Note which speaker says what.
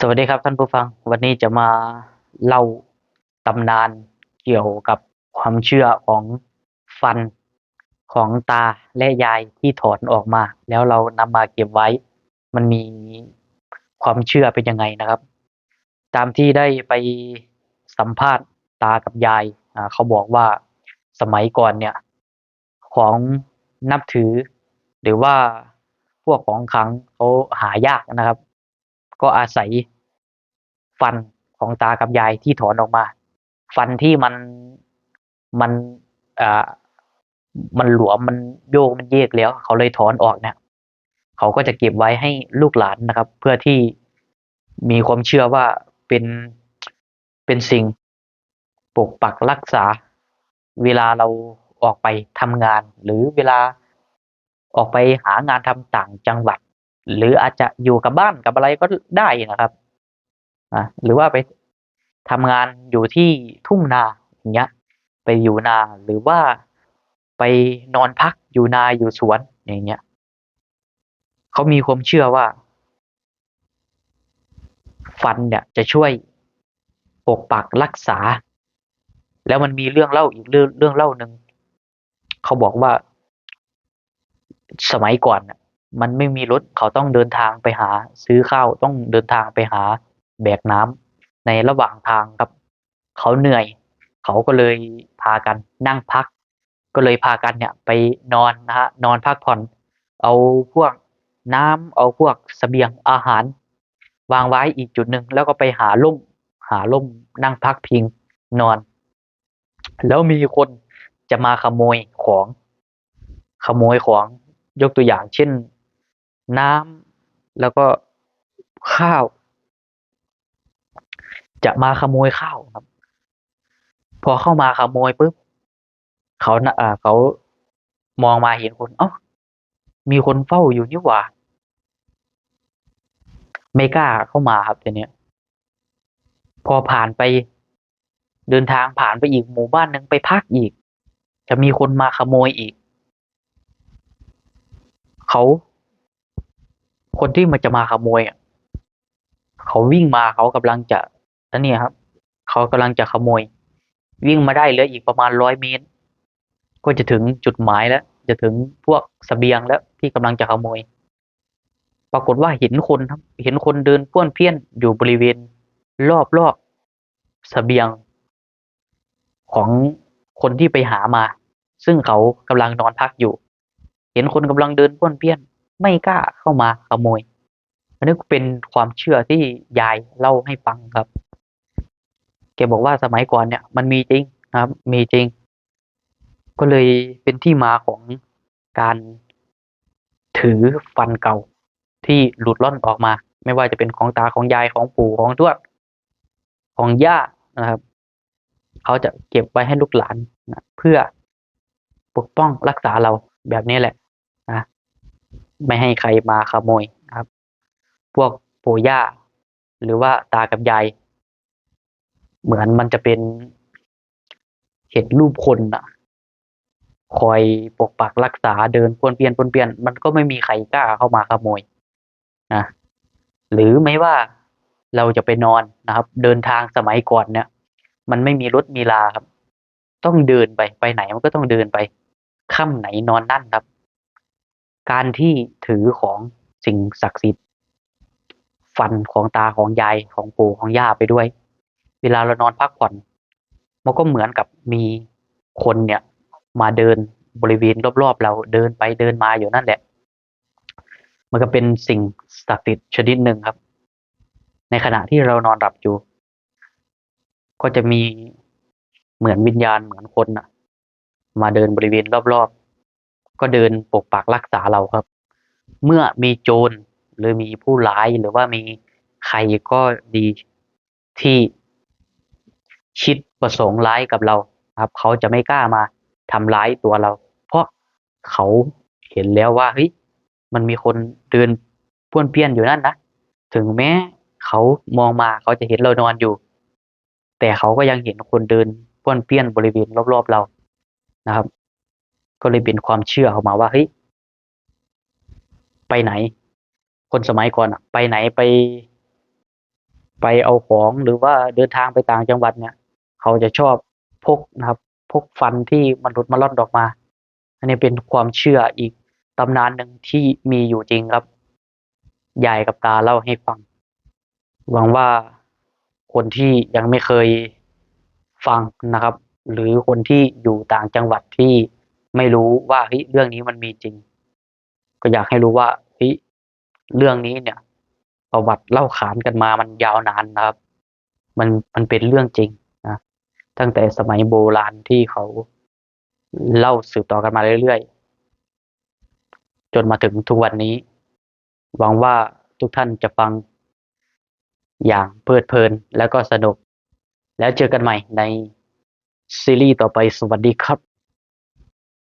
Speaker 1: สวัสดีครับท่านผู้ฟัง วันนี้จะมาเล่าตำนานเกี่ยวกับความเชื่อของฟันของตาและยายที่ถอนออกมา แล้วเรานำมาเก็บไว้ มันมีความเชื่อเป็นยังไงนะครับ ตามที่ได้ไปสัมภาษณ์ตากับยายเขาบอกว่าสมัยก่อนเนี่ย ของนับถือ หรือว่าพวกของขังเขาหายากนะครับ ก็อาศัยฟันของตากับยายที่ถอนออกมา ฟันที่มันมันอ่ามันหลวมมันโยกมันเยกแล้ว เขาเลยถอนออกเนี่ยเขาก็จะเก็บไว้ให้ลูกหลานนะครับ เพื่อที่มีความเชื่อว่าเป็นเป็นสิ่งปกปักรักษา เวลาเราออกไปทำงาน หรือเวลาออกไปหางานทำต่างจังหวัด หรืออาจจะอยู่กับบ้านกับอะไรก็ได้นะครับอะหรือว่าไปทำงานอยู่ที่ทุ่งนาอย่างเงี้ย ไปอยู่นาหรือว่าไปนอนพักอยู่นาอยู่สวนอย่างเงี้ยเขามีความเชื่อว่า ฟันเนี่ยจะช่วยปกปักรักษา แล้วมันมีเรื่องเล่าอีกเรื่องเรื่องเล่าหนึ่งเขาบอกว่าสมัยก่อนน่ะ มันไม่มีรถเขาต้องเดินทางไปหาซื้อข้าวต้องเดินทางไปหาแบกน้ำในระหว่างทางครับ เขาเหนื่อย เขาก็เลยพากันนั่งพัก ก็เลยพากันเนี่ยไปนอนนะฮะนอนพักผ่อน เอาพวกน้ำเอาพวกเสบียงอาหาร วางไว้อีกจุดหนึ่งแล้วก็ไปหาล่มหาล่มนั่งพักพิงนอน แล้วมีคนจะมาขโมยของขโมยของยกตัวอย่างเช่น น้ำแล้วก็ข้าว จะมาขโมยข้าวครับ พอเข้ามาขโมยปุ๊บเขาน่ะอ่าเขามองมาเห็นคนเอ้ามีคนเฝ้าอยู่นี่หว่าไม่กล้าเข้ามาครับทีเนี้ย พอผ่านไปเดินทางผ่านไปอีกหมู่บ้านหนึ่งไปพักอีก จะมีคนมาขโมยอีก เขา คนที่มันจะมาขโมยอะเขาวิ่งมาเขากำลังจะนั่นนี่ครับ เขากำลังจะขโมย วิ่งมาได้เหลืออีกประมาณร้อยเมตร ก็จะถึงจุดหมายแล้ว จะถึงพวกเสบียงแล้วที่กำลังจะขโมย ปรากฏว่าเห็นคนครับ เห็นคนเดินป้วนเปี้ยนอยู่บริเวณ รอบรอบเสบียง ของคนที่ไปหามา ซึ่งเขากำลังนอนพักอยู่ เห็นคนกำลังเดินป้วนเปี้ยน ไม่กล้าเข้ามาขโมย อันนี้เป็นความเชื่อที่ยายเล่าให้ฟังครับแกบอกว่าสมัยก่อนเนี่ย มันมีจริงนะครับ มีจริง ก็เลยเป็นที่มาของการถือฟันเก่าที่หลุดล่อนออกมา ไม่ว่าจะเป็นของตาของยายของปู่ของทวดของย่านะครับ เขาจะเก็บไว้ให้ลูกหลานนะเพื่อปกป้องรักษาเราแบบนี้แหละ ไม่ให้ใครมาขโมยนะครับ พวกปู่ย่า หรือว่าตากับยาย เหมือนมันจะเป็นเห็นรูปคนอะคอยปกปักรักษาเดินปวนเปี้ยนปวนเปี้ยน มันก็ไม่มีใครกล้าเข้ามาขโมยนะหรือไม่ว่าเราจะไปนอนนะครับ เดินทางสมัยก่อนเนี่ย มันไม่มีรถมีลาครับ ต้องเดินไปไปไหนมันก็ต้องเดินไปค่ำไหนนอนนั่นครับ การที่ถือของสิ่งศักดิ์สิทธิ์ ฟันของตาของยายของปู่ของย่าไปด้วย เวลาเรานอนพักผ่อน มันก็เหมือนกับมีคนเนี่ย มาเดินบริเวณรอบๆ เราเดินไปเดินมาอยู่นั่นแหละ มันก็เป็นสิ่งศักดิ์สิทธิ์ชนิดหนึ่งครับ ในขณะที่เรานอนหลับอยู่ ก็จะมีเหมือนวิญญาณเหมือนคนน่ะมาเดินบริเวณรอบๆ ก็เดินปกปักรักษาเราครับ เมื่อมีโจรหรือมีผู้ร้ายหรือว่ามีใครก็ดีที่คิดประสงค์ร้ายกับเราครับ เขาจะไม่กล้ามาทำร้ายตัวเรา เพราะเขาเห็นแล้วว่าเฮ้ยมันมีคนเดินป้วนเปี้ยนอยู่นั่นนะถึงแม้เขามองมาเขาจะเห็นเรานอนอยู่ แต่เขาก็ยังเห็นคนเดินป้วนเปี้ยนบริเวณรอบๆเรานะครับ ก็เลยเป็นความเชื่อออกมาว่าเฮ้ยไปไหน คนสมัยก่อนอะไปไหนไป ไปเอาของหรือว่าเดินทางไปต่างจังหวัดเนี่ย เขาจะชอบพกนะครับ พกฟันที่มันหลุดมาล่อนออกมา อันนี้เป็นความเชื่ออีกตำนานหนึ่งที่มีอยู่จริงครับยายกับตาเล่าให้ฟัง หวังว่าคนที่ยังไม่เคยฟังนะครับ หรือคนที่อยู่ต่างจังหวัดที่ ไม่รู้ว่าเฮ้ยเรื่องนี้มันมีจริง ก็อยากให้รู้ว่าเฮ้ยเรื่องนี้เนี่ย ประวัติเล่าขานกันมามันยาวนานนะครับ มันมันเป็นเรื่องจริงนะตั้งแต่สมัยโบราณที่เขาเล่าสืบต่อกันมาเรื่อยๆ จนมาถึงทุกวันนี้ หวังว่าทุกท่านจะฟังอย่างเพลิดเพลินแล้วก็สนุก แล้วเจอกันใหม่ในซีรีส์ต่อไปสวัสดีครับ